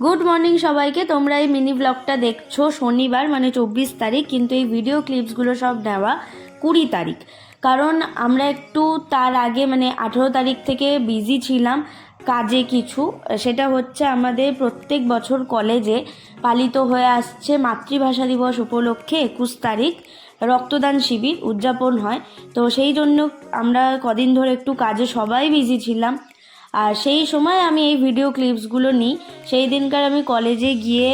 Good morning সবাইকে, তোমরা এই মিনি ব্লগটা দেখছ শনিবার মানে চব্বিশ তারিখ, কিন্তু এই ভিডিও ক্লিপসগুলো সব নেওয়া কুড়ি তারিখ। কারণ আমরা একটু তার আগে মানে আঠেরো তারিখ থেকে বিজি ছিলাম কাজে কিছু। সেটা হচ্ছে আমাদের প্রত্যেক বছর কলেজে পালিত হয়ে আসছে মাতৃভাষা দিবস উপলক্ষে একুশ তারিখ। রক্তদান শিবির উদযাপন হয়। তো সেই জন্য আমরা কদিন ধরে একটু কাজে সবাই বিজি ছিলাম। আর সেই সময় আমি এই ভিডিও ক্লিপসগুলো নিই। সেই দিনকার আমি কলেজে গিয়ে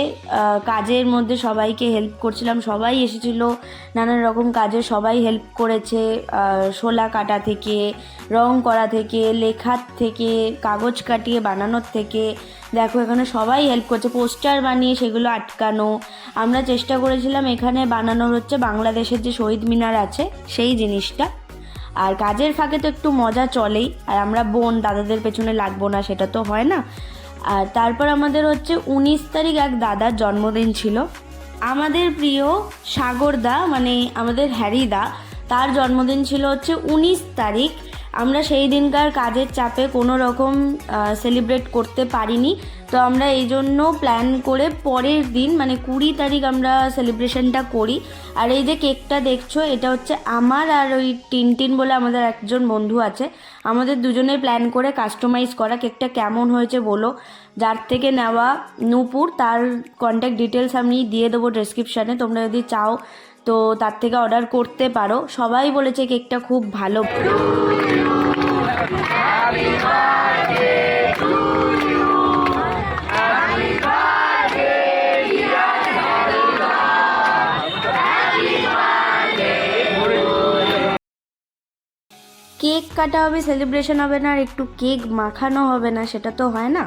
কাজের মধ্যে সবাইকে হেল্প করছিলাম। সবাই এসেছিল, নানান রকম কাজে সবাই হেল্প করেছে শোলা কাটা থেকে, রং করা থেকে, লেখার থেকে, কাগজ কাটিয়ে বানানোর থেকে। দেখো, এখানে সবাই হেল্প করছে। পোস্টার বানিয়ে সেগুলো আটকানো। আমরা চেষ্টা করেছিলাম এখানে বানানোর হচ্ছে বাংলাদেশের যে শহীদ মিনার আছে, সেই জিনিসটা। আর কাজের ফাঁকে তো একটু মজা চলেই। আর আমরা বোন, দাদাদের পেছনে লাগবো না, সেটা তো হয় না। আর তারপর আমাদের হচ্ছে উনিশ তারিখ এক দাদার জন্মদিন ছিল। আমাদের প্রিয় সাগরদা মানে আমাদের হ্যারিদা, তার জন্মদিন ছিল হচ্ছে উনিশ তারিখ। আমরা সেই দিনকার কাজের চাপে কোনো রকম সেলিব্রেট করতে পারিনি। তো আমরা এই জন্য প্ল্যান করে পরের দিন মানে কুড়ি তারিখ আমরা সেলিব্রেশনটা করি। আর এই যে কেকটা দেখছ, এটা হচ্ছে আমার আর ওই টিনটিন বলে আমাদের একজন বন্ধু আছে। আমাদের দুজনে প্ল্যান করে কাস্টমাইজ করা কেকটা কেমন হয়েছে বলো। যার থেকে নেওয়া নূপুর, তার কন্ট্যাক্ট ডিটেলস আমি দিয়ে দেবো ডেসক্রিপশানে তোমরা যদি চাও তো তার থেকে অর্ডার করতে পারো। সবাই বলেছে কেকটা খুব ভালো। কেক কাটা হবে সেলিব্রেশন হবে না, আর একটু কেক মাখানো হবে না, সেটা তো হয় না।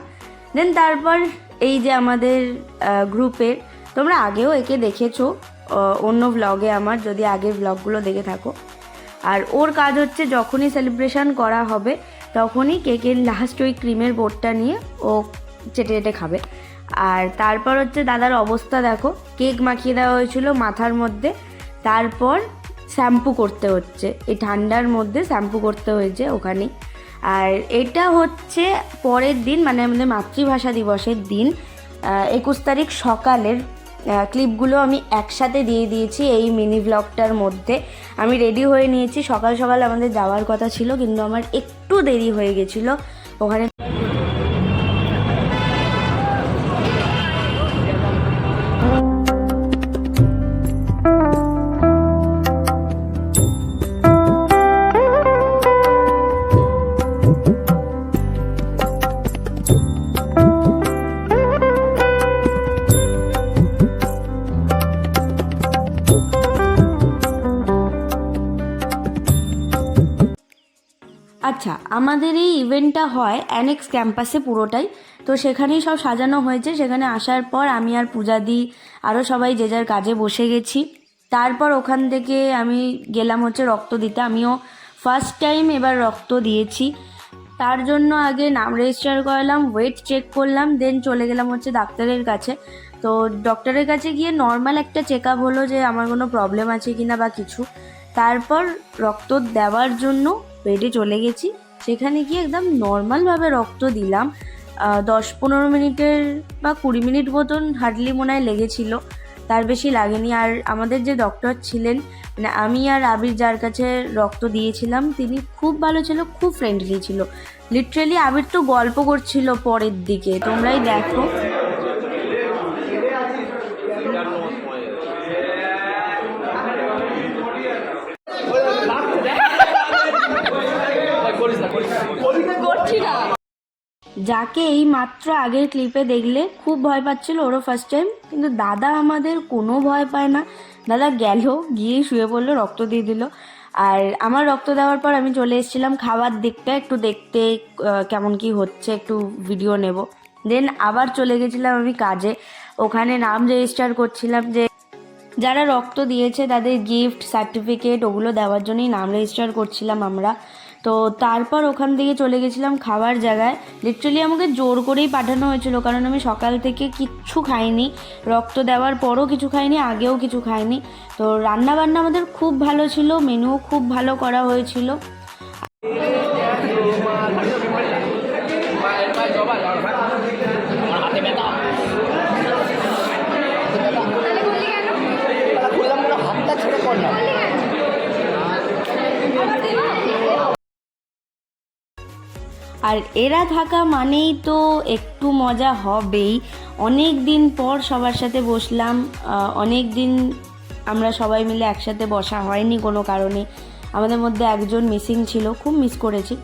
দেন তারপর এই যে আমাদের গ্রুপের, তোমরা আগেও একে দেখেছ অন্য ভ্লগে আমার, যদি আগের ভ্লগগুলো দেখে থাকো। আর ওর কাজ হচ্ছে যখনই সেলিব্রেশন করা হবে, তখনই কেকের লাস্ট ওই ক্রিমের বোর্ডটা নিয়ে ও চেটে চেটে খাবে। আর তারপর হচ্ছে দাদার অবস্থা দেখো, কেক মাখিয়ে দেওয়া হয়েছিল মাথার মধ্যে। তারপর শ্যাম্পু করতে হচ্ছে। এই ঠান্ডার মধ্যে শ্যাম্পু করতে হয়েছে ওখানে আর এটা হচ্ছে পরের দিন মানে আমাদের মাতৃভাষা দিবসের দিন একুশ তারিখ সকালের ক্লিপগুলো আমি একসাথে দিয়ে দিয়েছি এই মিনি ব্লগটার মধ্যে। আমি রেডি হয়ে নিয়েছি। সকাল সকাল আমাদের যাওয়ার কথা ছিল, কিন্তু আমার একটু দেরি হয়ে গেছিল। ওখানে আচ্ছা আমাদের এই ইভেন্টটা হয় অ্যানেক্স ক্যাম্পাসে পুরোটাই। তো সেখানেই সব সাজানো হয়েছে। সেখানে আসার পর আমি আর পূজা দি আরও সবাই যে যার কাজে বসে গেছি। তারপর ওখান থেকে আমি গেলাম হচ্ছে রক্ত দিতে। আমিও ফার্স্ট টাইম এবার রক্ত দিয়েছি। তার জন্য আগে নাম রেজিস্টার করালাম ওয়েট চেক করলাম দেন চলে গেলাম হচ্ছে ডাক্তারের কাছে। তো ডক্টরের কাছে গিয়ে নর্মাল একটা চেক আপ হলো যে আমার কোনো প্রবলেম আছে কিনা বা কিছু। তারপর রক্ত দেওয়ার জন্য বেডে চলে গেছি। সেখানে গিয়ে একদম নর্মালভাবে রক্ত দিলাম। দশ পনেরো মিনিটের বা কুড়ি মিনিট মতন হার্ডলি মনে হয় লেগেছিল। তার বেশি লাগেনি। আর আমাদের যে ডক্টর ছিলেন মানে আমি আর আবির যার কাছে রক্ত দিয়েছিলাম, তিনি খুব ভালো ছিল, খুব ফ্রেন্ডলি ছিল। লিটারেলি আবির তো গল্প করছিল পরের দিকে। তোমরাই দেখো। যাকে এই মাত্র আগের ক্লিপে দেখলে খুব ভয় পাচ্ছিল ওরও ফার্স্ট টাইম কিন্তু দাদা আমাদের কোনো ভয় পায় না। দাদা গেল, গিয়ে শুয়ে পড়ল, রক্ত দিয়ে দিল। আর আমার রক্ত দেওয়ার পর আমি চলে এসেছিলাম খাবার দিকটা, একটু দেখতে কেমন কি হচ্ছে, একটু ভিডিও নেব। দেন আবার চলে গেছিলাম আমি কাজে। ওখানে নাম রেজিস্টার করছিলাম যে, যারা রক্ত দিয়েছে তাদের গিফট সার্টিফিকেট ওগুলো দেওয়ার জন্যই নাম রেজিস্টার করছিলাম আমরা। তো তারপর ওখান থেকে চলে গেছিলাম খাবার জায়গায় লিটারালি আমাকে জোর করেই পাঠানো হয়েছিল কারণ আমি সকাল থেকে কিচ্ছু খাইনি রক্ত দেওয়ার পরও কিছু খাইনি আগেও কিছু খাইনি তো রান্নাবান্না আমাদের খুব ভালো ছিল মেনুও খুব ভালো করা হয়েছিল আর এরা থাকা মানেই তো একটু মজা হবেই। অনেক দিন পর সবার সাথে বসলাম অনেক দিন আমরা সবাই মিলে একসাথে বসা হয়নি কোনো কারণে। আমাদের মধ্যে একজন মিসিং ছিল, খুব মিস করেছি।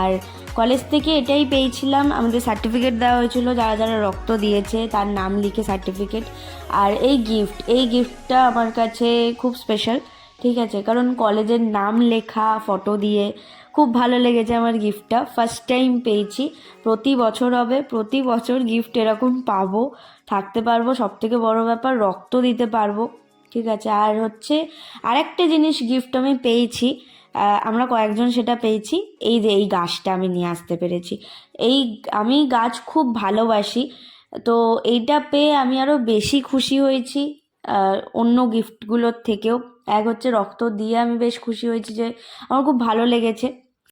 আর কলেজ থেকে এটাই পেয়েছিলাম, আমাদের সার্টিফিকেট দেওয়া হয়েছিল, যারা যারা রক্ত দিয়েছে তার নাম লিখে সার্টিফিকেট আর এই গিফট এই গিফটটা আমার কাছে খুব স্পেশাল ঠিক আছে? কারণ কলেজের নাম লেখা ফটো দিয়ে খুব ভালো লেগেছে আমার গিফটটা ফার্স্ট টাইম পেয়েছি। প্রতি বছর হবে, প্রতি বছর গিফট এরকম পাবো। থাকতে পারব সব থেকে বড় ব্যাপার রক্ত দিতে পারব। ঠিক আছে? আর হচ্ছে আরেকটা জিনিস গিফট আমি পেয়েছি আমরা কয়েকজন সেটা পেয়েছি। এই যে এই গাছটা আমি নিয়ে আসতে পেরেছি। এই আমি গাছ খুব ভালোবাসি। তো এইটা পেয়ে আমি আরও বেশি খুশি হয়েছি অন্য গিফটগুলোর থেকেও। এক হচ্ছে রক্ত দিয়ে আমি বেশ খুশি হয়েছি যে আমার খুব ভালো লেগেছে।